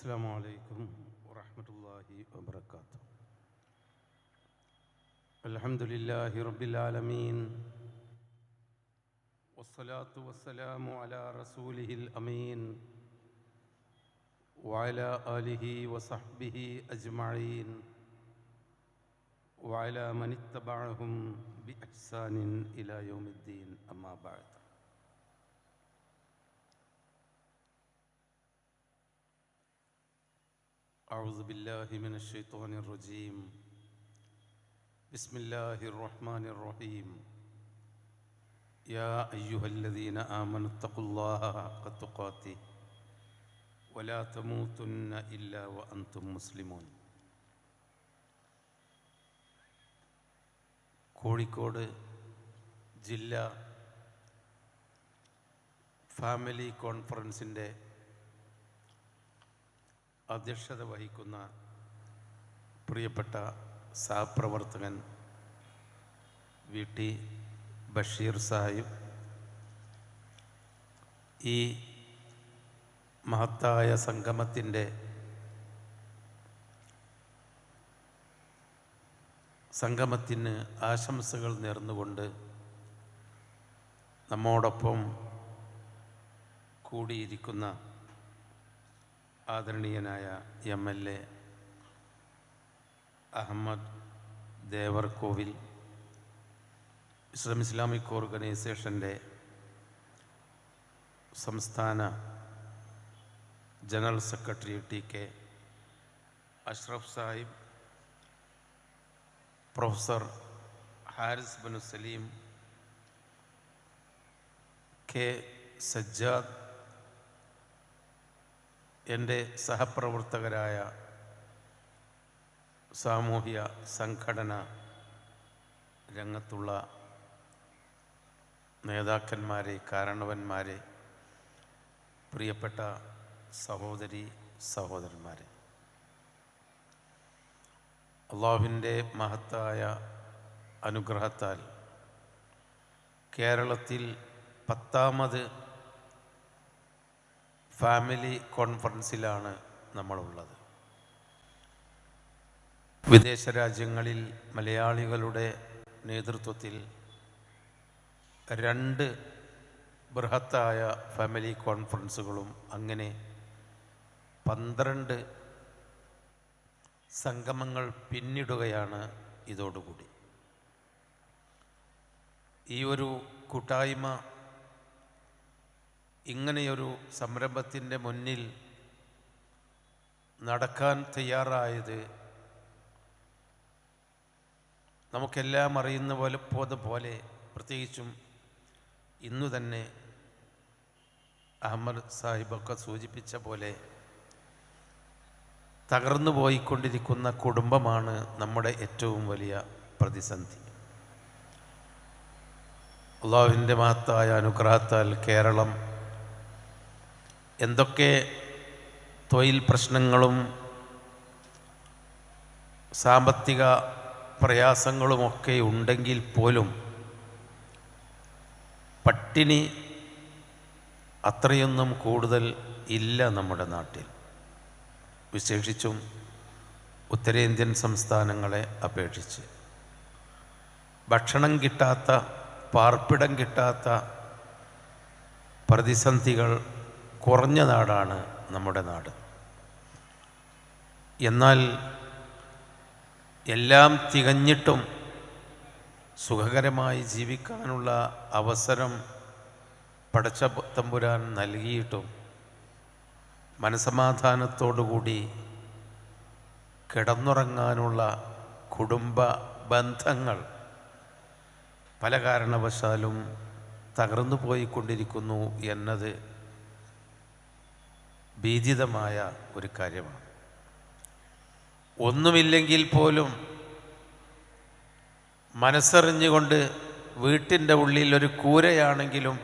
السلام عليكم ورحمة الله وبركاته. الحمد لله رب العالمين والصلاة والسلام على رسوله الأمين وعلى آله وصحبه أجمعين وعلى من اتبعهم بإحسان إلى يوم الدين. أما بعد أعوذ بالله من الشيطان الرجيم بسم الله الرحمن الرحيم يا أيها الذين آمنوا اتقوا الله حق تقاته ولا تموتن إلا وأنتم مسلمون കോഴിക്കോട് ജില്ല ഫാമിലി കോൺഫറൻസിൻ്റെ അധ്യക്ഷത വഹിക്കുന്ന പ്രിയപ്പെട്ട സഹപ്രവർത്തകൻ വി ടി ബഷീർ സാഹിബ് ഈ മഹത്തായ സംഗമത്തിന്റെ സംഗമത്തിന് ആശംസകൾ നേർന്നുകൊണ്ട് നമ്മോടൊപ്പം കൂടിയിരിക്കുന്ന ആദരണീയനായ M L A Ahammed Devarkovil Islam Islamic ഓർഗനൈസേഷന്റെ സംസ്ഥാന general secretary T K Ashraf Sahib professor Haris Banu Saleem K Sajjad എന്റെ സഹപ്രവർത്തകരായ സാമൂഹ്യ സംഘടന രംഗത്തുള്ള നേതാക്കന്മാരെ കാരണവന്മാരെ പ്രിയപ്പെട്ട സഹോദരി സഹോദരന്മാരെ. അള്ളാഹുവിന്റെ മഹത്തായ അനുഗ്രഹത്താൽ കേരളത്തിൽ പത്താമത് ഫാമിലി കോൺഫറൻസിലാണ് നമ്മളുള്ളത്. വിദേശ രാജ്യങ്ങളിൽ മലയാളികളുടെ നേതൃത്വത്തിൽ രണ്ട് ബൃഹത്തായ ഫാമിലി കോൺഫറൻസുകളും അങ്ങനെ പന്ത്രണ്ട് സംഗമങ്ങൾ പിന്നിടുകയാണ് ഇതോടുകൂടി. ഈ ഒരു കൂട്ടായ്മ ഇങ്ങനെയൊരു സംരംഭത്തിന്റെ മുന്നിൽ നടക്കാൻ തയ്യാറായത് നമുക്കെല്ലാം അറിയുന്ന പോലെ പോലെ പ്രത്യേകിച്ചും ഇന്നു തന്നെ അഹമ്മദ് സാഹിബൊക്കെ സൂചിപ്പിച്ച പോലെ തകർന്നു പോയിക്കൊണ്ടിരിക്കുന്ന കുടുംബമാണ് നമ്മുടെ ഏറ്റവും വലിയ പ്രതിസന്ധി. അള്ളാഹുവിന്റെ മഹത്തായ അനുഗ്രഹത്താൽ കേരളം എന്തൊക്കെ തൊഴിൽ പ്രശ്നങ്ങളും സാമ്പത്തിക പ്രയാസങ്ങളുമൊക്കെ ഉണ്ടെങ്കിൽ പോലും പട്ടിണി അത്രയൊന്നും കൂടുതൽ ഇല്ല നമ്മുടെ നാട്ടിൽ. വിശേഷിച്ചും ഉത്തരേന്ത്യൻ സംസ്ഥാനങ്ങളെ അപേക്ഷിച്ച്. ഭക്ഷണം കിട്ടാത്ത പാർപ്പിടം കിട്ടാത്ത പ്രതിസന്ധികൾ കുറഞ്ഞ നാടാണ് നമ്മുടെ നാട്. എന്നാൽ എല്ലാം തികഞ്ഞിട്ടും സുഖകരമായി ജീവിക്കാനുള്ള അവസരം പടച്ച തമ്പുരാൻ നൽകിയിട്ടും മനസമാധാനത്തോടുകൂടി കിടന്നുറങ്ങാനുള്ള കുടുംബ ബന്ധങ്ങൾ പല കാരണവശാലും തകർന്നു പോയിക്കൊണ്ടിരിക്കുന്നു എന്നത് ഭീതിതമായ ഒരു കാര്യമാണ്. ഒന്നുമില്ലെങ്കിൽ പോലും മനസ്സറിഞ്ഞുകൊണ്ട് വീട്ടിന്റെ ഉള്ളിൽ ഒരു കൂരയാണെങ്കിലും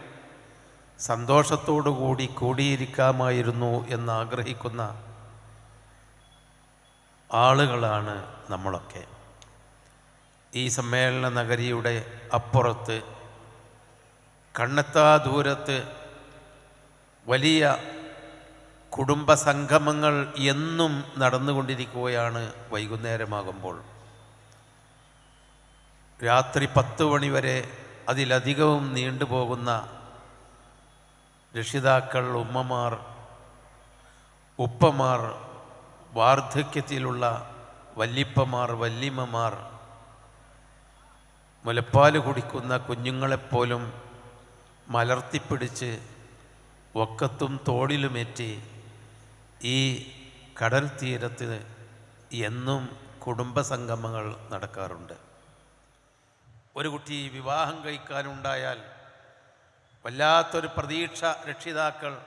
സന്തോഷത്തോടു കൂടി കൂടിയിരിക്കാമായിരുന്നു എന്നാഗ്രഹിക്കുന്ന ആളുകളാണ് നമ്മളൊക്കെ. ഈ സമ്മേളന നഗരിയുടെ അപ്പുറത്ത് കണ്ണെത്താ ദൂരത്ത് വലിയ കുടുംബ സംഗമങ്ങൾ എന്നും നടന്നുകൊണ്ടിരിക്കുകയാണ് വൈകുന്നേരമാകുമ്പോൾ. രാത്രി പത്ത് മണി വരെ അതിലധികവും നീണ്ടുപോകുന്ന രക്ഷിതാക്കൾ ഉമ്മമാർ ഉപ്പമാർ വാർദ്ധക്യത്തിലുള്ള വല്ലിപ്പമാർ വല്ലിമ്മമാർ മുലപ്പാൽ കുടിക്കുന്ന കുഞ്ഞുങ്ങളെപ്പോലും മലർത്തിപ്പിടിച്ച് ഒക്കത്തും തോളിലുമേറ്റി ഈ കടൽ തീരത്ത് എന്നും കുടുംബസംഗമങ്ങൾ നടക്കാറുണ്ട്. ഒരു കുട്ടി വിവാഹം കഴിക്കാനുണ്ടായാൽ വല്ലാത്തൊരു പ്രതീക്ഷ രക്ഷിതാക്കൾ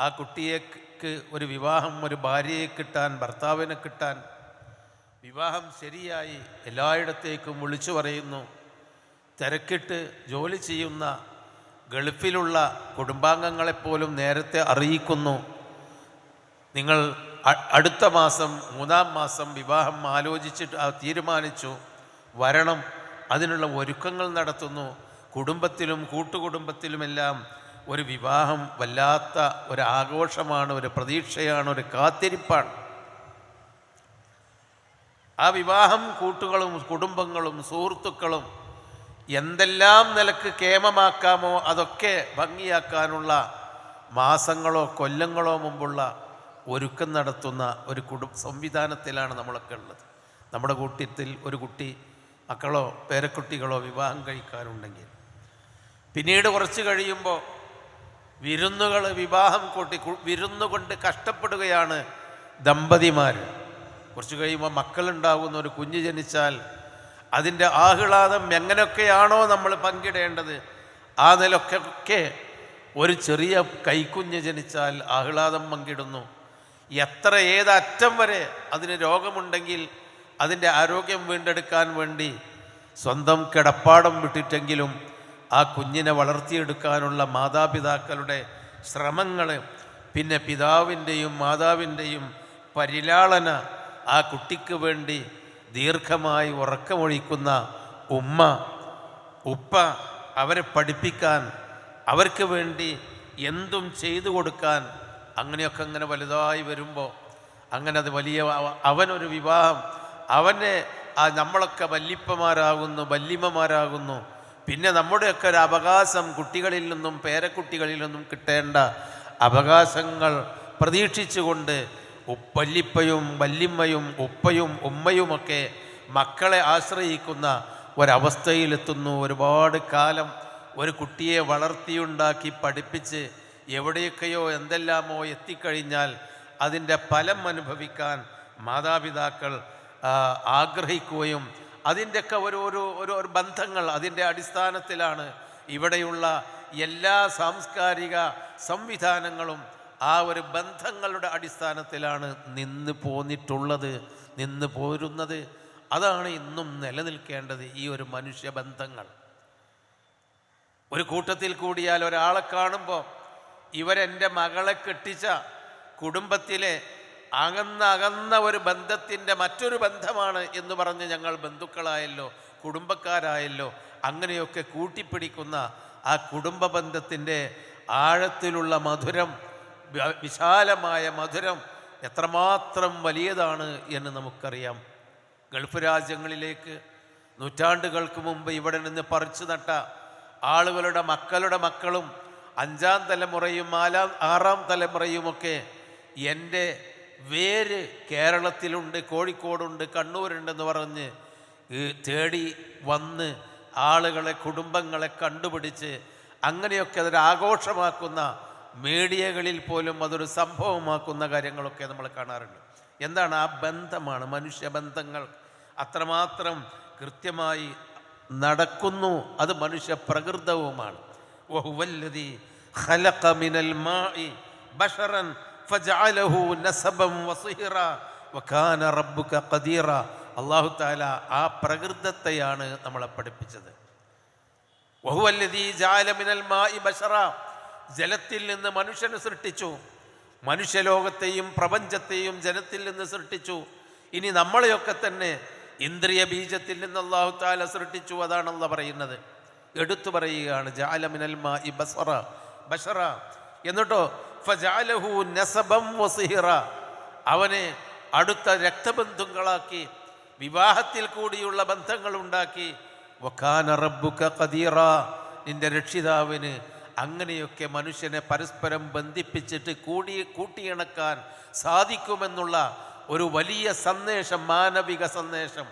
ആ കുട്ടിയേക്ക് ഒരു വിവാഹം ഒരു ഭാര്യയെ കിട്ടാൻ ഭർത്താവിനെ കിട്ടാൻ വിവാഹം ശരിയായി എല്ലായിടത്തേക്കും വിളിച്ചു പറയുന്നു. തിരക്കിട്ട് ജോലി ചെയ്യുന്ന ഗൾഫിലുള്ള കുടുംബാംഗങ്ങളെപ്പോലും നേരത്തെ അറിയിക്കുന്നു. നിങ്ങൾ അടുത്ത മാസം മൂന്നാം മാസം വിവാഹം ആലോചിച്ചിട്ട് തീരുമാനിച്ചു. വരണം. അതിനുള്ള ഒരുക്കങ്ങൾ നടത്തുന്നു. കുടുംബത്തിലും കൂട്ടുകുടുംബത്തിലുമെല്ലാം ഒരു വിവാഹം വല്ലാത്ത ഒരു ആഘോഷമാണ് ഒരു പ്രതീക്ഷയാണ് ഒരു കാത്തിരിപ്പാണ്. ആ വിവാഹം കൂട്ടുകളും കുടുംബങ്ങളും സുഹൃത്തുക്കളും എന്തെല്ലാം നിലയ്ക്ക് കേമമാക്കാമോ അതൊക്കെ ഭംഗിയാക്കാനുള്ള മാസങ്ങളോ കൊല്ലങ്ങളോ മുമ്പുള്ള ഒരുക്കം നടത്തുന്ന ഒരു കുടുംബ സംവിധാനത്തിലാണ് നമ്മളൊക്കെ ഉള്ളത്. നമ്മുടെ കൂട്ടത്തിൽ ഒരു കുട്ടി മക്കളോ പേരക്കുട്ടികളോ വിവാഹം കഴിക്കാനുണ്ടെങ്കിൽ പിന്നീട് കുറച്ച് കഴിയുമ്പോൾ വിരുന്നുകൾ വിവാഹം കൂട്ടി വിരുന്നുകൊണ്ട് വിരുന്നു കൊണ്ട് കഷ്ടപ്പെടുകയാണ് ദമ്പതിമാർ കുറച്ച് കഴിയുമ്പോൾ മക്കളുണ്ടാകുന്ന ഒരു കുഞ്ഞ് ജനിച്ചാൽ അതിന്റെ ആഹ്ലാദം എങ്ങനെയൊക്കെയാണോ നമ്മൾ പങ്കിടേണ്ടത്. ആ നിലക്കൊക്കെ ഒരു ചെറിയ കൈക്കുഞ്ഞ് ജനിച്ചാൽ ആഹ്ലാദം പങ്കിടുന്നു. എത്ര ഏതറ്റം വരെ അതിന് രോഗമുണ്ടെങ്കിൽ അതിന്റെ ആരോഗ്യം വീണ്ടെടുക്കാൻ വേണ്ടി സ്വന്തം കിടപ്പാടം വിട്ടിട്ടെങ്കിലും ആ കുഞ്ഞിനെ വളർത്തിയെടുക്കാനുള്ള മാതാപിതാക്കളുടെ ശ്രമങ്ങൾ പിന്നെ പിതാവിന്റെയും മാതാവിന്റെയും പരിലാളന ആ കുട്ടിക്ക് വേണ്ടി ദീർഘമായി ഉറക്കമൊഴിക്കുന്ന ഉമ്മ ഉപ്പ അവരെ പഠിപ്പിക്കാൻ അവർക്ക് വേണ്ടി എന്തും ചെയ്തു കൊടുക്കാൻ അങ്ങനെയൊക്കെ അങ്ങനെ വലുതായി വരുമ്പോൾ അങ്ങനെ അത് വലിയ അവ- അവനൊരു വിവാഹം. അവനെ ആ നമ്മളൊക്കെ വല്ലിപ്പമാരാകുന്നു വല്ലിമ്മമാരാകുന്നു. പിന്നെ നമ്മുടെയൊക്കെ ഒരു അവകാശം കുട്ടികളിൽ നിന്നും പേരക്കുട്ടികളിൽ നിന്നും കിട്ടേണ്ട അവകാശങ്ങൾ പ്രതീക്ഷിച്ചുകൊണ്ട് വല്ലിപ്പയും വല്ലിമ്മയും ഉപ്പയും ഉമ്മയുമൊക്കെ മക്കളെ ആശ്രയിക്കുന്ന ഒരവസ്ഥയിലെത്തുന്നു. ഒരുപാട് കാലം ഒരു കുട്ടിയെ വളർത്തിയുണ്ടാക്കി പഠിപ്പിച്ച് എവിടെയൊക്കെയോ എന്തെല്ലാമോ എത്തിക്കഴിഞ്ഞാൽ അതിന്റെ ഫലം അനുഭവിക്കാൻ മാതാപിതാക്കൾ ആഗ്രഹിക്കുകയും അതിന്റെയൊക്കെ ഒരു ഒരു ബന്ധങ്ങൾ അതിന്റെ അടിസ്ഥാനത്തിലാണ് ഇവിടെയുള്ള എല്ലാ സാംസ്കാരിക സംവിധാനങ്ങളും ആ ഒരു ബന്ധങ്ങളുടെ അടിസ്ഥാനത്തിലാണ് നിന്ന് പോന്നിട്ടുള്ളത് നിന്ന് പോരുന്നത്. അതാണ് ഇന്നും നിലനിൽക്കേണ്ടത് ഈ ഒരു മനുഷ്യബന്ധങ്ങൾ ഒരു കൂട്ടത്തിൽ കൂടിയാൽ ഒരാളെ കാണുമ്പോൾ ഇവരെന്റെ മകളെ കെട്ടിച്ച കുടുംബത്തിലെ അകന്ന അകന്ന ഒരു ബന്ധത്തിന്റെ മറ്റൊരു ബന്ധമാണ് എന്ന് പറഞ്ഞ് ഞങ്ങൾ ബന്ധുക്കളായല്ലോ കുടുംബക്കാരായല്ലോ അങ്ങനെയൊക്കെ കൂട്ടിപ്പിടിക്കുന്ന ആ കുടുംബ ബന്ധത്തിന്റെ ആഴത്തിലുള്ള മധുരം വിശാലമായ മധുരം എത്രമാത്രം വലിയതാണ് എന്ന് നമുക്കറിയാം. ഗൾഫ് രാജ്യങ്ങളിലേക്ക് നൂറ്റാണ്ടുകൾക്ക് മുമ്പ് ഇവിടെ നിന്ന് പറിച്ചു നട്ട ആളുകളുടെ മക്കളുടെ മക്കളും അഞ്ചാം തലമുറയും നാലാം ആറാം തലമുറയുമൊക്കെ എന്റെ വേര് കേരളത്തിലുണ്ട് കോഴിക്കോടുണ്ട് കണ്ണൂരുണ്ടെന്ന് പറഞ്ഞ് തേടി വന്ന് ആളുകളെ കുടുംബങ്ങളെ കണ്ടുപിടിച്ച് അങ്ങനെയൊക്കെ അതൊരു ആഘോഷമാക്കുന്ന മീഡിയകളിൽ പോലും അതൊരു സംഭവമാക്കുന്ന കാര്യങ്ങളൊക്കെ നമ്മൾ കാണാറുണ്ട്. എന്താണ് ആ ബന്ധമാണ് മനുഷ്യബന്ധങ്ങൾ അത്രമാത്രം കൃത്യമായി നടക്കുന്നു അത് മനുഷ്യ പ്രകൃതവുമാണ്. വഹുവല്ലദീ ഖലഖ മിനൽ മാഇ ബശറൻ ഫജഅലഹു نسبا وصهرا വകാന റബ്ബുക ഖദീറ. അല്ലാഹു തആല ആ പ്രകൃതത്തെയാണ് നമ്മളെ പഠിപ്പിച്ചത്. വഹുവല്ലദീ ജഅല മിനൽ മാഇ ബശറ ജലത്തിൽ നിന്ന് മനുഷ്യനെ സൃഷ്ടിച്ചു. മനുഷ്യലോകത്തെയും പ്രപഞ്ചത്തെയും ജലത്തിൽ നിന്ന് സൃഷ്ടിച്ചു. ഇനി നമ്മളെയൊക്കെ തന്നെ ഇന്ദ്രിയ ബീജത്തിൽ നിന്ന് അള്ളാഹു താല സൃഷ്ടിച്ചു അതാണല്ല പറയുന്നത്. എടുത്തു പറയുകയാണ് എന്നിട്ടോ നസബം അവനെ അടുത്ത രക്തബന്ധുക്കളാക്കി വിവാഹത്തിൽ കൂടിയുള്ള ബന്ധങ്ങൾ ഉണ്ടാക്കി റബ്ബുക ഖദീറ. നിന്റെ രക്ഷിതാവിന് അങ്ങനെയൊക്കെ മനുഷ്യനെ പരസ്പരം ബന്ധിപ്പിച്ചിട്ട് കൂടി കൂട്ടിയിണക്കാൻ സാധിക്കുമെന്നുള്ള ഒരു വലിയ സന്ദേശം മാനവിക സന്ദേശം.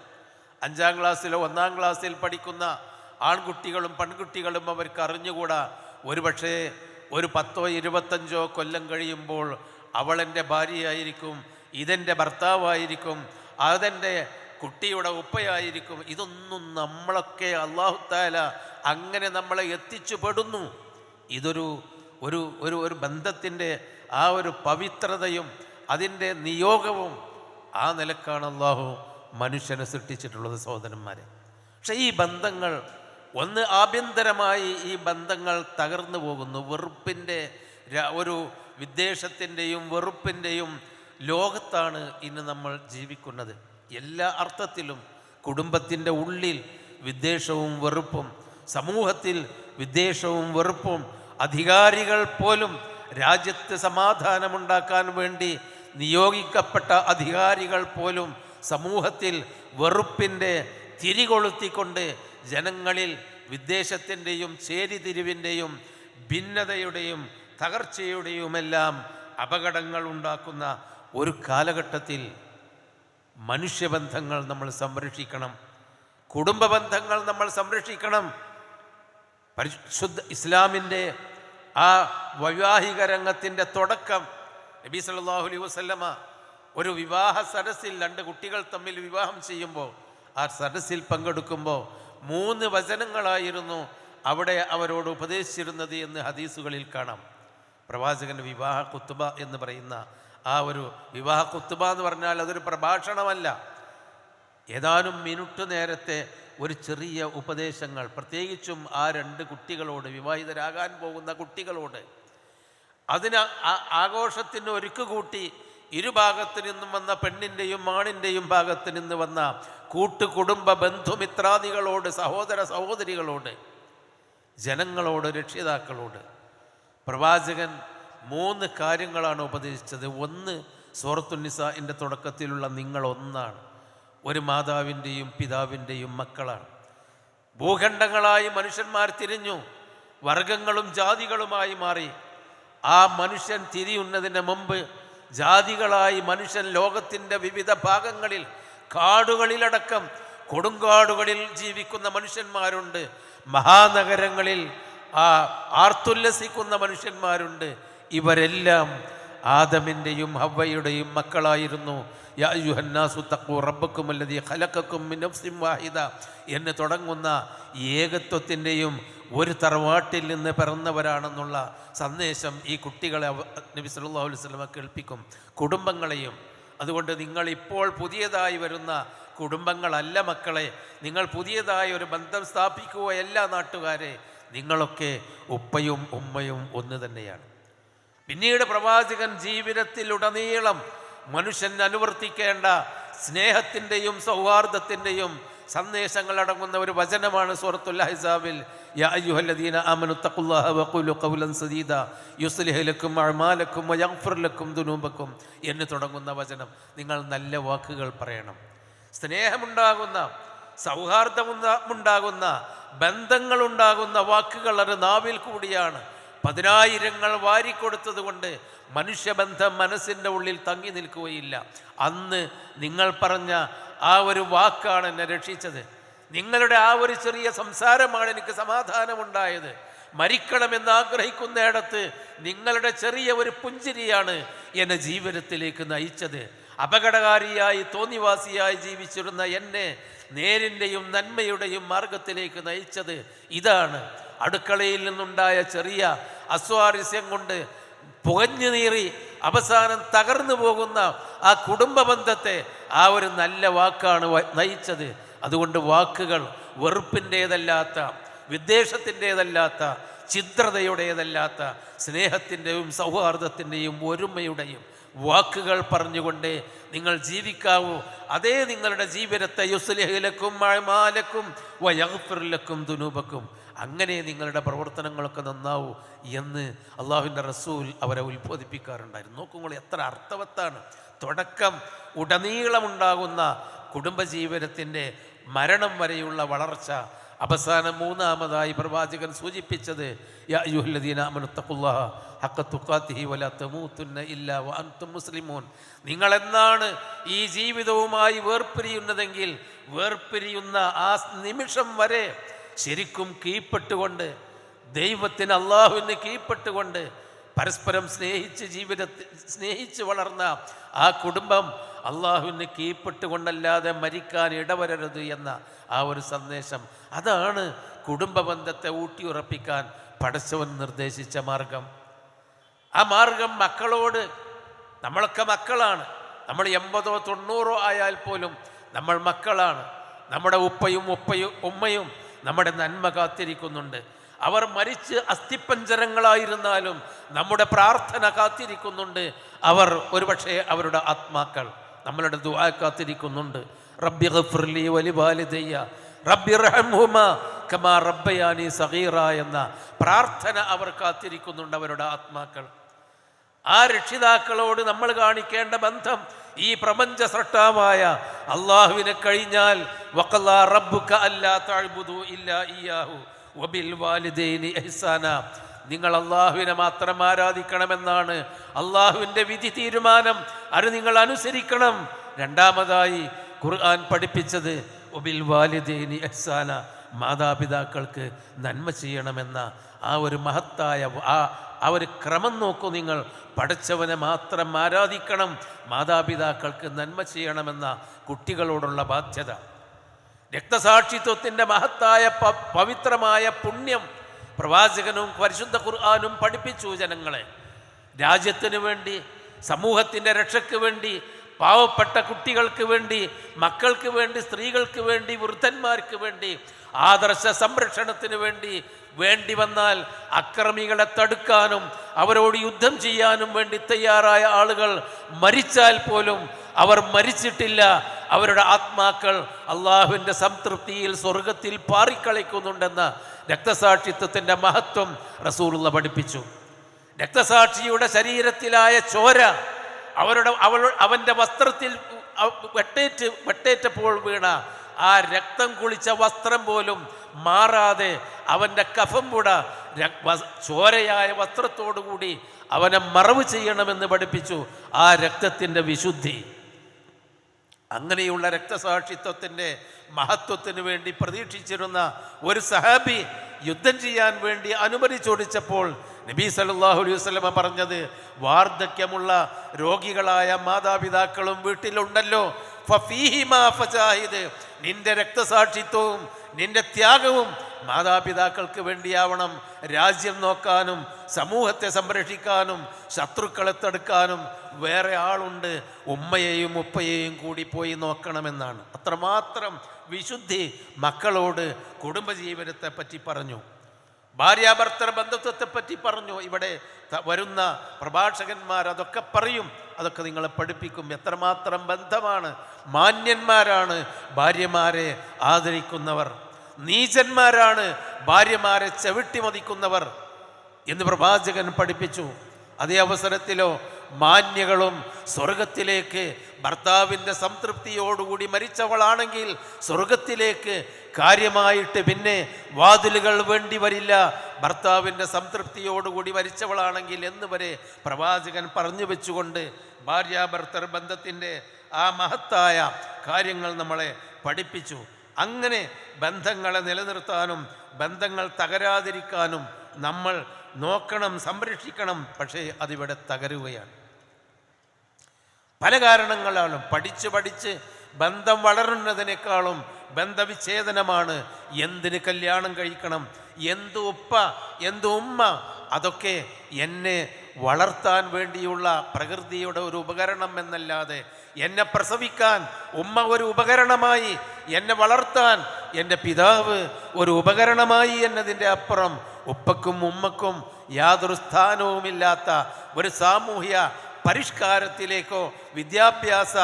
അഞ്ചാം ക്ലാസ്സിലോ ഒന്നാം ക്ലാസ്സിൽ പഠിക്കുന്ന ആൺകുട്ടികളും പെൺകുട്ടികളും അവർക്ക് അറിഞ്ഞുകൂടാ. ഒരുപക്ഷേ ഒരു പത്തോ ഇരുപത്തഞ്ചോ കൊല്ലം കഴിയുമ്പോൾ അവളെന്റെ ഭാര്യയായിരിക്കും ഇതെന്റെ ഭർത്താവായിരിക്കും അതെന്റെ കുട്ടിയുടെ ഉപ്പയായിരിക്കും. ഇതൊന്നും നമ്മളൊക്കെ അള്ളാഹുത്താല അങ്ങനെ നമ്മളെ എത്തിച്ചു പെടുന്നു. ഇതൊരു ഒരു ഒരു ഒരു ബന്ധത്തിന്റെ ആ ഒരു പവിത്രതയും അതിന്റെ നിയോഗവും ആ നിലക്കാണ് അള്ളാഹു മനുഷ്യനെ സൃഷ്ടിച്ചിട്ടുള്ളത് സഹോദരന്മാരെ. പക്ഷേ ഈ ബന്ധങ്ങൾ ഒന്ന് ആഭ്യന്തരമായി ഈ ബന്ധങ്ങൾ തകർന്നു പോകുന്നു. വെറുപ്പിന്റെ ഒരു വിദ്വേഷത്തിന്റെയും വെറുപ്പിന്റെയും ലോകത്താണ് ഇന്ന് നമ്മൾ ജീവിക്കുന്നത്. എല്ലാ അർത്ഥത്തിലും കുടുംബത്തിന്റെ ഉള്ളിൽ വിദ്വേഷവും വെറുപ്പും സമൂഹത്തിൽ വിദ്വേഷവും വെറുപ്പും അധികാരികൾ പോലും രാജ്യത്ത് സമാധാനമുണ്ടാക്കാൻ വേണ്ടി നിയോഗിക്കപ്പെട്ട അധികാരികൾ പോലും സമൂഹത്തിൽ വെറുപ്പിന്റെ തിരികൊളുത്തിക്കൊണ്ട് ജനങ്ങളിൽ വിദ്വേഷത്തിന്റെയും ചേരിതിരിവിന്റെയും ഭിന്നതയുടെയും തകർച്ചയുടെയുമെല്ലാം അപകടങ്ങൾ ഉണ്ടാക്കുന്ന ഒരു കാലഘട്ടത്തിൽ മനുഷ്യബന്ധങ്ങൾ നമ്മൾ സംരക്ഷിക്കണം. കുടുംബ ബന്ധങ്ങൾ നമ്മൾ സംരക്ഷിക്കണം. പരിശുദ്ധ ഇസ്ലാമിന്റെ ആ വൈവാഹിക രംഗത്തിന്റെ തുടക്കം. നബി സല്ലല്ലാഹു അലൈഹി വസല്ലമ ഒരു വിവാഹ സരസിൽ രണ്ട് കുട്ടികൾ തമ്മിൽ വിവാഹം ചെയ്യുമ്പോൾ ആ സരസിൽ പങ്കെടുക്കുമ്പോൾ മൂന്ന് വചനങ്ങളായിരുന്നു അവിടെ അവരോട് ഉപദേശിച്ചിരുന്നത് എന്ന് ഹദീസുകളിൽ കാണാം. പ്രവാചകന്റെ വിവാഹ കുത്തുബ എന്ന് പറയുന്ന ആ ഒരു വിവാഹ കുത്തുബ എന്ന് പറഞ്ഞാൽ അതൊരു പ്രഭാഷണമല്ല. ഏതാനും മിനിറ്റ് നേരത്തെ ഒരു ചെറിയ ഉപദേശങ്ങൾ പ്രത്യേകിച്ചും ആ രണ്ട് കുട്ടികളോട് വിവാഹിതരാകാൻ പോകുന്ന കുട്ടികളോട് അതിന് ആഘോഷത്തിന് ഒരുക്ക് കൂട്ടി ഇരുഭാഗത്തു നിന്നും വന്ന പെണ്ണിന്റെയും ആണിന്റെയും ഭാഗത്തു നിന്ന് വന്ന കൂട്ടുകുടുംബ ബന്ധുമിത്രാദികളോട് സഹോദര സഹോദരികളോട് ജനങ്ങളോട് രക്ഷിതാക്കളോട് പ്രവാചകൻ മൂന്ന് കാര്യങ്ങളാണ് ഉപദേശിച്ചത്. ഒന്ന് സൂറത്തുനിസാന്റെ തുടക്കത്തിലുള്ള നിങ്ങൾ ഒന്നാണ് ഒരു മാതാവിന്റെയും പിതാവിന്റെയും മക്കളാണ്. ഭൂഖണ്ഡങ്ങളായി മനുഷ്യന്മാർ തിരിഞ്ഞു വർഗങ്ങളും ജാതികളുമായി മാറി. ആ മനുഷ്യൻ തിരിയുന്നതിന് മുമ്പ് ജാതികളായി മനുഷ്യൻ ലോകത്തിന്റെ വിവിധ ഭാഗങ്ങളിൽ കാടുകളിലടക്കം കൊടുങ്കാടുകളിൽ ജീവിക്കുന്ന മനുഷ്യന്മാരുണ്ട്. മഹാനഗരങ്ങളിൽ ആ ആർത്തുല്ലസിക്കുന്ന മനുഷ്യന്മാരുണ്ട്. ഇവരെല്ലാം ആദമിന്റെയും ഹവ്വയുടെയും മക്കളായിരുന്നു. റബ്ബക്കും ഖലഖക്കും മിൻ നഫ്സിൻ വാഹിദ. എന്ന് തുടങ്ങുന്ന ഏകത്വത്തിന്റെയും ഒരു തറവാട്ടിൽ നിന്ന് പിറന്നവരാണെന്നുള്ള സന്ദേശം ഈ കുട്ടികളെ നബി സല്ലല്ലാഹു അലൈഹി വസല്ലമ കേൾപ്പിക്കും കുടുംബങ്ങളെയും. അതുകൊണ്ട് നിങ്ങൾ ഇപ്പോൾ പുതിയതായി വരുന്ന കുടുംബങ്ങളല്ല മക്കളെ. നിങ്ങൾ പുതിയതായി ഒരു ബന്ധം സ്ഥാപിക്കുകയല്ല നാട്ടുകാരെ. നിങ്ങളൊക്കെ ഉപ്പയും ഉമ്മയും ഒന്ന് തന്നെയാണ്. പിന്നീട് പ്രവാചകൻ ജീവിതത്തിലുടനീളം മനുഷ്യൻ അനുവർത്തിക്കേണ്ട സ്നേഹത്തിന്റെയും സൗഹാർദ്ദത്തിന്റെയും സന്ദേശങ്ങൾ അടങ്ങുന്ന ഒരു വചനമാണ് സൂറത്തുൽ എന്ന് തുടങ്ങുന്ന വചനം. നിങ്ങൾ നല്ല വാക്കുകൾ പറയണം. സ്നേഹമുണ്ടാകുന്ന സൗഹാർദ്ദമുണ്ടാകുന്ന ബന്ധങ്ങളുണ്ടാകുന്ന വാക്കുകൾ അത് നാവിൽ കൂടിയാണ്. പതിനായിരങ്ങൾ വാരിക്കൊടുത്തത് കൊണ്ട് മനുഷ്യബന്ധം മനസ്സിന്റെ ഉള്ളിൽ തങ്ങി നിൽക്കുകയില്ല. അന്ന് നിങ്ങൾ പറഞ്ഞ ആ ഒരു വാക്കാണ് എന്നെ രക്ഷിച്ചത്. നിങ്ങളുടെ ആ ഒരു ചെറിയ സംസാരമാണ് എനിക്ക് സമാധാനമുണ്ടായത്. മരിക്കണമെന്ന് ആഗ്രഹിക്കുന്നിടത്ത് നിങ്ങളുടെ ചെറിയ ഒരു പുഞ്ചിരിയാണ് എന്നെ ജീവിതത്തിലേക്ക് നയിച്ചത്. അപകടകാരിയായി തോന്നിവാസിയായി ജീവിച്ചിരുന്ന എന്നെ നേരിന്റെയും നന്മയുടെയും മാർഗത്തിലേക്ക് നയിച്ചത് ഇതാണ്. അടുക്കളയിൽ നിന്നുണ്ടായ ചെറിയ അസ്വാരസ്യം കൊണ്ട് പുകഞ്ഞു നീറി അവസാനം തകർന്നു പോകുന്ന ആ കുടുംബ ബന്ധത്തെ ആ ഒരു നല്ല വാക്കാണ് നയിച്ചത്. അതുകൊണ്ട് വാക്കുകൾ വെറുപ്പിന്റേതല്ലാത്ത വിദ്വേഷത്തിന്റേതല്ലാത്ത ചിത്രതയുടേതല്ലാത്ത സ്നേഹത്തിന്റെയും സൗഹാർദ്ദത്തിന്റെയും ഒരുമയുടെയും വാക്കുകൾ പറഞ്ഞുകൊണ്ട് നിങ്ങൾ ജീവിക്കാവൂ. അതേ നിങ്ങളുടെ ജീവിതത്തെ യുസ്ലിഹിലക്കും മാലക്കും വയഫറിലക്കും ദുനൂബക്കും. അങ്ങനെ നിങ്ങളുടെ പ്രവർത്തനങ്ങളൊക്കെ നന്നാവൂ എന്ന് അള്ളാഹുവിന്റെ റസൂൽ അവരെ ഉത്ബോധിപ്പിക്കാറുണ്ടായിരുന്നു. നോക്കുമ്പോൾ എത്ര അർത്ഥവത്താണ്. തുടക്കം ഉടനീളമുണ്ടാകുന്ന കുടുംബജീവിതത്തിന്റെ മരണം വരെയുള്ള വളർച്ച അവസാനം മൂന്നാമതായി പ്രവാചകൻ സൂചിപ്പിച്ചത് മുസ്ലിമൂൻ. നിങ്ങൾ എന്നാണ് ഈ ജീവിതവുമായി വേർപിരിയുന്നതെങ്കിൽ വേർപിരിയുന്ന ആ നിമിഷം വരെ ശരിക്കും കീഴ്പ്പെട്ടുകൊണ്ട് ദൈവത്തിന് അള്ളാഹുവിന് കീഴ്പ്പെട്ടുകൊണ്ട് പരസ്പരം സ്നേഹിച്ച് ജീവിതത്തിൽ സ്നേഹിച്ച് വളർന്ന ആ കുടുംബം അള്ളാഹുവിന് കീഴ്പ്പെട്ടുകൊണ്ടല്ലാതെ മരിക്കാൻ ഇടവരരുത് എന്ന ആ ഒരു സന്ദേശം. അതാണ് കുടുംബ ബന്ധത്തെ ഊട്ടിയുറപ്പിക്കാൻ പടച്ചവൻ നിർദ്ദേശിച്ച മാർഗം. ആ മാർഗം മക്കളോട് നമ്മളൊക്കെ മക്കളാണ്. നമ്മൾ എൺപതോ തൊണ്ണൂറോ ആയാൽ പോലും നമ്മൾ മക്കളാണ്. നമ്മുടെ ഉപ്പയും ഉപ്പയും ഉമ്മയും നമ്മുടെ നന്മ കാത്തിരിക്കുന്നുണ്ട്. അവർ മരിച്ച് അസ്ഥിപ്പഞ്ചരങ്ങളായിരുന്നാലും നമ്മുടെ പ്രാർത്ഥന കാത്തിരിക്കുന്നുണ്ട്. അവർ ഒരുപക്ഷെ അവരുടെ ആത്മാക്കൾ നമ്മളുടെ ദുആ കാത്തിരിക്കുന്നുണ്ട്. റബ്ബി ഗഫ്ർലി വലിവാലിദയ്യ. റബ്ബി റഹ്മുമ കമാ റബ്ബയാനി സഗീറ എന്ന പ്രാർത്ഥന അവർ കാത്തിരിക്കുന്നുണ്ട് അവരുടെ ആത്മാക്കൾ. ആ രക്ഷിതാക്കളോട് നമ്മൾ കാണിക്കേണ്ട ബന്ധം ഈ പ്രപഞ്ച സൃഷ്ടാവായ അള്ളാഹുവിനെ കഴിഞ്ഞാൽ നിങ്ങൾ അള്ളാഹുവിനെ മാത്രം ആരാധിക്കണമെന്നാണ് അള്ളാഹുവിന്റെ വിധി തീരുമാനം. അത് നിങ്ങൾ അനുസരിക്കണം. രണ്ടാമതായി ഖുർആൻ പഠിപ്പിച്ചത് ഒബിൽ വാലിദേനി എഹ്സാന മാതാപിതാക്കൾക്ക് നന്മ ചെയ്യണമെന്ന ആ ഒരു മഹത്തായ ആ ആ ഒരു ക്രമം നോക്കൂ നിങ്ങൾ. പഠിച്ചവനെ മാത്രം ആരാധിക്കണം. മാതാപിതാക്കൾക്ക് നന്മ ചെയ്യണമെന്ന കുട്ടികളോടുള്ള ബാധ്യത. രക്തസാക്ഷിത്വത്തിന്റെ മഹത്തായ പവിത്രമായ പുണ്യം പ്രവാചകനും പരിശുദ്ധ ഖുർആാനും പഠിപ്പിച്ചു ജനങ്ങളെ. രാജ്യത്തിന് വേണ്ടി സമൂഹത്തിന്റെ രക്ഷയ്ക്ക് വേണ്ടി പാവപ്പെട്ട കുട്ടികൾക്ക് വേണ്ടി മക്കൾക്ക് വേണ്ടി സ്ത്രീകൾക്ക് വേണ്ടി വൃദ്ധന്മാർക്ക് വേണ്ടി ആദർശ സംരക്ഷണത്തിന് വേണ്ടി വേണ്ടി വന്നാൽ അക്രമികളെ തടുക്കാനും അവരോട് യുദ്ധം ചെയ്യാനും വേണ്ടി തയ്യാറായ ആളുകൾ മരിച്ചാൽ പോലും അവർ മരിച്ചിട്ടില്ല. അവരുടെ ആത്മാക്കൾ അള്ളാഹുവിന്റെ സംതൃപ്തിയിൽ സ്വർഗത്തിൽ പാറിക്കളിക്കുന്നുണ്ടെന്ന രക്തസാക്ഷിത്വത്തിന്റെ മഹത്വം റസൂലുള്ള പഠിപ്പിച്ചു. രക്തസാക്ഷിയുടെ ശരീരത്തിലായ ചോര അവരുടെ അവൾ അവന്റെ വസ്ത്രത്തിൽ വെട്ടേറ്റ് വെട്ടേറ്റപ്പോൾ വീണ ആ രക്തം കുളിച്ച വസ്ത്രം പോലും മാറാതെ അവന്റെ കഫം കൂട ചോരയായ വസ്ത്രത്തോടുകൂടി അവനെ മറവ് ചെയ്യണമെന്ന് പഠിപ്പിച്ചു ആ രക്തത്തിന്റെ വിശുദ്ധി. അങ്ങനെയുള്ള രക്തസാക്ഷിത്വത്തിന്റെ മഹത്വത്തിന് വേണ്ടി പ്രതീക്ഷിച്ചിരുന്ന ഒരു സഹാബി യുദ്ധം ചെയ്യാൻ വേണ്ടി അനുമതി ചോദിച്ചപ്പോൾ നബി സല്ലല്ലാഹു അലൈഹി വസ്ലമ പറഞ്ഞത് വാർദ്ധക്യമുള്ള രോഗികളായ മാതാപിതാക്കളും വീട്ടിലുണ്ടല്ലോ. ഫഫീഹിമാ ഫജാഹിദ് നിന്റെ രക്തസാക്ഷിത്വവും നിന്റെ ത്യാഗവും മാതാപിതാക്കൾക്ക് വേണ്ടിയാവണം രാജ്യം നോക്കാനും സമൂഹത്തെ സംരക്ഷിക്കാനും ശത്രുക്കളെ തടുക്കാനും. വേറെ ആളുണ്ട്. ഉമ്മയെയും ഉപ്പയെയും കൂടി പോയി നോക്കണമെന്നാണ്. അത്രമാത്രം വിശുദ്ധി മക്കളോട് കുടുംബജീവനത്തെ പറ്റി പറഞ്ഞു. ഭാര്യാഭർത്തൃ ബന്ധുത്വത്തെ പറ്റി പറഞ്ഞു. ഇവിടെ വരുന്ന പ്രഭാഷകന്മാർ അതൊക്കെ പറയും. അതൊക്കെ നിങ്ങളെ പഠിപ്പിക്കും. എത്രമാത്രം ബന്ധമാണ്. മാന്യന്മാരാണ് ഭാര്യമാരെ ആദരിക്കുന്നവർ. നീചന്മാരാണ് ഭാര്യമാരെ ചവിട്ടി മതിക്കുന്നവർ എന്ന് പ്രവാചകൻ പഠിപ്പിച്ചു. അതേ അവസരത്തിലോ മാന്യകളും സ്വർഗത്തിലേക്ക് ഭർത്താവിന്റെ സംതൃപ്തിയോടുകൂടി മരിച്ചവളാണെങ്കിൽ സ്വർഗത്തിലേക്ക് കാര്യമായിട്ട് പിന്നെ വാതിലുകൾ വേണ്ടി വരില്ല. ഭർത്താവിന്റെ സംതൃപ്തിയോടുകൂടി മരിച്ചവളാണെങ്കിൽ എന്ന് വരെ പ്രവാചകൻ പറഞ്ഞു വെച്ചുകൊണ്ട് ഭാര്യാഭർത്തർ ബന്ധത്തിന്റെ ആ മഹത്തായ കാര്യങ്ങൾ നമ്മളെ പഠിപ്പിച്ചു. അങ്ങനെ ബന്ധങ്ങളെ നിലനിർത്താനും ബന്ധങ്ങൾ തകരാതിരിക്കാനും നമ്മൾ നോക്കണം സംരക്ഷിക്കണം. പക്ഷേ അതിവിടെ തകരുകയാണ്. പല കാരണങ്ങളാലും പഠിച്ച് പഠിച്ച് ബന്ധം വളരുന്നതിനേക്കാളും ബന്ധവിച്ഛേദനമാണ്. എന്തിന് കല്യാണം കഴിക്കണം? എന്ത് ഉപ്പ? എന്ത് ഉമ്മ? അതൊക്കെ എന്നെ വളർത്താൻ വേണ്ടിയുള്ള പ്രകൃതിയുടെ ഒരു ഉപകരണം എന്നല്ലാതെ എന്നെ പ്രസവിക്കാൻ ഉമ്മ ഒരു ഉപകരണമായി എന്നെ വളർത്താൻ എന്റെ പിതാവ് ഒരു ഉപകരണമായി എന്നതിന്റെ അപ്പുറം ഉപ്പക്കും ഉമ്മക്കും യാതൊരു സ്ഥാനവുമില്ലാത്ത ഒരു സാമൂഹ്യ പരിഷ്കാരത്തിലേക്കോ വിദ്യാഭ്യാസ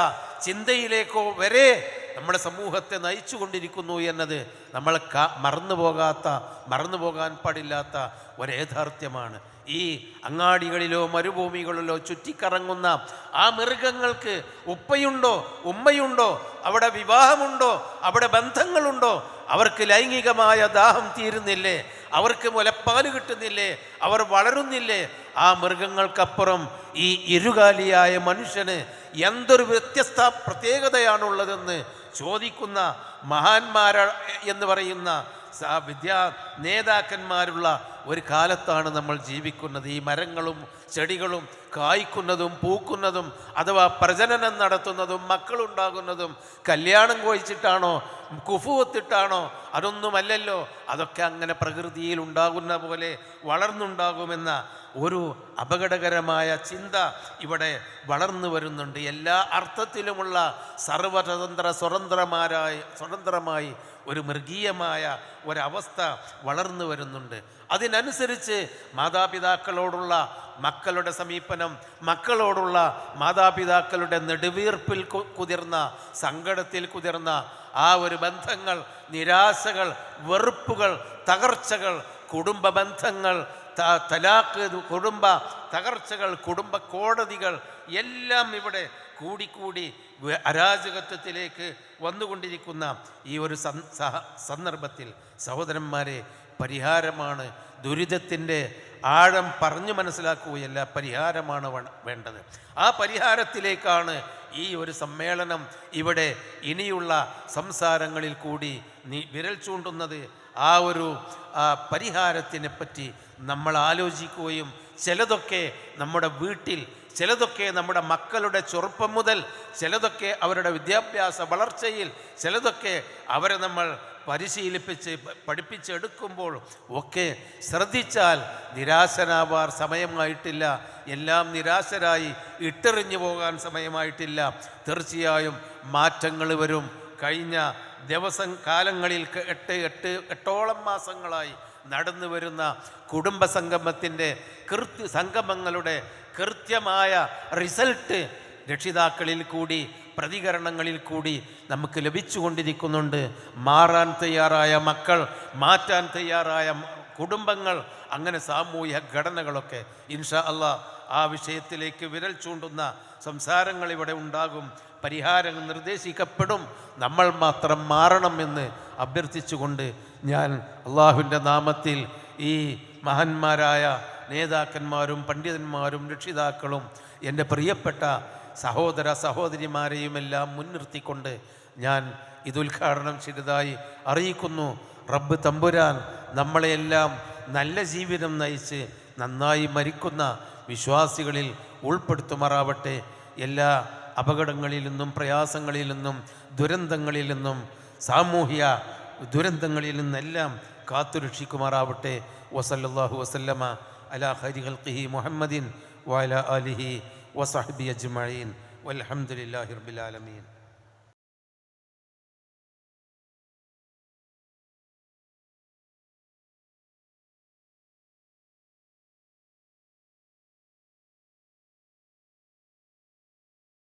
ചിന്തയിലേക്കോ വരെ നമ്മുടെ സമൂഹത്തെ നയിച്ചു കൊണ്ടിരിക്കുന്നു എന്നത് നമ്മൾ മറന്നു പോകാത്ത മറന്നു പോകാൻ പാടില്ലാത്ത ഒരു യാഥാർത്ഥ്യമാണ് ഈ അങ്ങാടികളിലോ മരുഭൂമികളിലോ ചുറ്റിക്കറങ്ങുന്ന ആ മൃഗങ്ങൾക്ക് ഉപ്പയുണ്ടോ ഉമ്മയുണ്ടോ അവിടെ വിവാഹമുണ്ടോ അവിടെ ബന്ധങ്ങളുണ്ടോ അവർക്ക് ലൈംഗികമായ ദാഹം തീരുന്നില്ലേ അവർക്ക് മുലപ്പാൽ കിട്ടുന്നില്ലേ അവർ വളരുന്നില്ലേ ആ മൃഗങ്ങൾക്കപ്പുറം ഈ ഇരുകാലിയായ മനുഷ്യന് എന്തൊരു വ്യത്യസ്ത പ്രത്യേകതയാണുള്ളതെന്ന് ചോദിക്കുന്ന മഹാന്മാര എന്ന് പറയുന്ന വിദ്യാ നേതാക്കന്മാരുള്ള ഒരു കാലത്താണ് നമ്മൾ ജീവിക്കുന്നത്. ഈ മരങ്ങളും ചെടികളും കായ്ക്കുന്നതും പൂക്കുന്നതും അഥവാ പ്രജനനം നടത്തുന്നതും മക്കളുണ്ടാകുന്നതും കല്യാണം കഴിച്ചിട്ടാണോ കുഫുവത്തിട്ടാണോ അതൊന്നുമല്ലല്ലോ. അതൊക്കെ അങ്ങനെ പ്രകൃതിയിൽ ഉണ്ടാകുന്ന പോലെ വളർന്നുണ്ടാകുമെന്ന ഒരു അപകടകരമായ ചിന്ത ഇവിടെ വളർന്നു വരുന്നുണ്ട്. എല്ലാ അർത്ഥത്തിലുമുള്ള സർവതന്ത്ര സ്വതന്ത്രമാരായി സ്വതന്ത്രമായി ഒരു മൃഗീയമായ ഒരവസ്ഥ വളർന്നു വരുന്നുണ്ട്. അതിനനുസരിച്ച് മാതാപിതാക്കളോടുള്ള മക്കളുടെ സമീപനം മക്കളോടുള്ള മാതാപിതാക്കളുടെ നെടുവീർപ്പിൽ കുതിർന്ന സങ്കടത്തിൽ കുതിർന്ന ആ ഒരു ബന്ധങ്ങൾ നിരാശകൾ വെറുപ്പുകൾ തകർച്ചകൾ കുടുംബ ബന്ധങ്ങൾ തലാക്ക് കുടുംബ തകർച്ചകൾ കുടുംബ കോടതികൾ എല്ലാം ഇവിടെ കൂടിക്കൂടി അരാജകത്വത്തിലേക്ക് വന്നുകൊണ്ടിരിക്കുന്ന ഈ ഒരു സന്ദർഭത്തിൽ സഹോദരന്മാരെ പരിഹാരമാണ് ദുരിതത്തിന്റെ ആഴം പറഞ്ഞു മനസ്സിലാക്കുകയല്ല പരിഹാരമാണ് വേണ്ടത്. ആ പരിഹാരത്തിലേക്കാണ് ഈ ഒരു സമ്മേളനം ഇവിടെ ഇനിയുള്ള സംസാരങ്ങളിൽ കൂടി നീ വിരൽ ചൂണ്ടുന്നത്. ആ ഒരു പരിഹാരത്തിനെ പറ്റി നമ്മൾ ആലോചിക്കുകയും ചിലതൊക്കെ നമ്മുടെ വീട്ടിൽ ചിലതൊക്കെ നമ്മുടെ മക്കളുടെ ചെറുപ്പം മുതൽ ചിലതൊക്കെ അവരുടെ വിദ്യാഭ്യാസ വളർച്ചയിൽ ചിലതൊക്കെ അവരെ നമ്മൾ പരിശീലിപ്പിച്ച് പഠിപ്പിച്ചെടുക്കുമ്പോൾ ഒക്കെ ശ്രദ്ധിച്ചാൽ നിരാശനാവാർ സമയമായിട്ടില്ല. എല്ലാം നിരാശരായി ഇട്ടെറിഞ്ഞു പോകാൻ സമയമായിട്ടില്ല. തീർച്ചയായും മാറ്റങ്ങൾ വരും. കഴിഞ്ഞ ദിവസം കാലങ്ങളിൽ എട്ട് എട്ട് എട്ടോളം മാസങ്ങളായി നടന്നു വരുന്ന കുടുംബ സംഗമത്തിന്റെ കൃത്യ സംഗമങ്ങളുടെ കൃത്യമായ റിസൾട്ട് രക്ഷിതാക്കളിൽ കൂടി പ്രതികരണങ്ങളിൽ കൂടി നമുക്ക് ലഭിച്ചുകൊണ്ടിരിക്കുന്നുണ്ട്. മാറാൻ തയ്യാറായ മക്കൾ മാറ്റാൻ തയ്യാറായ കുടുംബങ്ങൾ അങ്ങനെ സാമൂഹ്യ ഘടനകളൊക്കെ ഇൻഷാ അല്ല ആ വിഷയത്തിലേക്ക് വിരൽ ചൂണ്ടുന്ന സംസാരങ്ങൾ ഇവിടെ ഉണ്ടാകും. പരിഹാരം നിർദ്ദേശിക്കപ്പെടും. നമ്മൾ മാത്രം മാറണമെന്ന് അഭ്യർത്ഥിച്ചുകൊണ്ട് ഞാൻ അള്ളാഹുവിന്റെ നാമത്തിൽ ഈ മഹാന്മാരായ നേതാക്കന്മാരും പണ്ഡിതന്മാരും രക്ഷിതാക്കളും എന്റെ പ്രിയപ്പെട്ട സഹോദര സഹോദരിമാരെയും എല്ലാം മുൻനിർത്തിക്കൊണ്ട് ഞാൻ ഇത് ഉദ്ഘാടനം ചെയ്തതായി അറിയിക്കുന്നു. റബ്ബ് തമ്പുരാൻ നമ്മളെയെല്ലാം നല്ല ജീവിതം നയിച്ച് നന്നായി മരിക്കുന്ന വിശ്വാസികളിൽ ഉൾപ്പെടുത്തുമാറാവട്ടെ. എല്ലാ അപകടങ്ങളിൽ നിന്നും പ്രയാസങ്ങളിൽ നിന്നും ദുരന്തങ്ങളിൽ നിന്നും സാമൂഹ്യ ദുരന്തങ്ങളിൽ നിന്നെല്ലാം കാത്തുരക്ഷിക്കുമാറാവട്ടെ. വസല്ലാഹു വസല്ലമ അലാ ഹരി ഖൽഖിഹി മുഹമ്മദിൻ വഅലാ وصحبه أجمعين والحمد لله رب العالمين.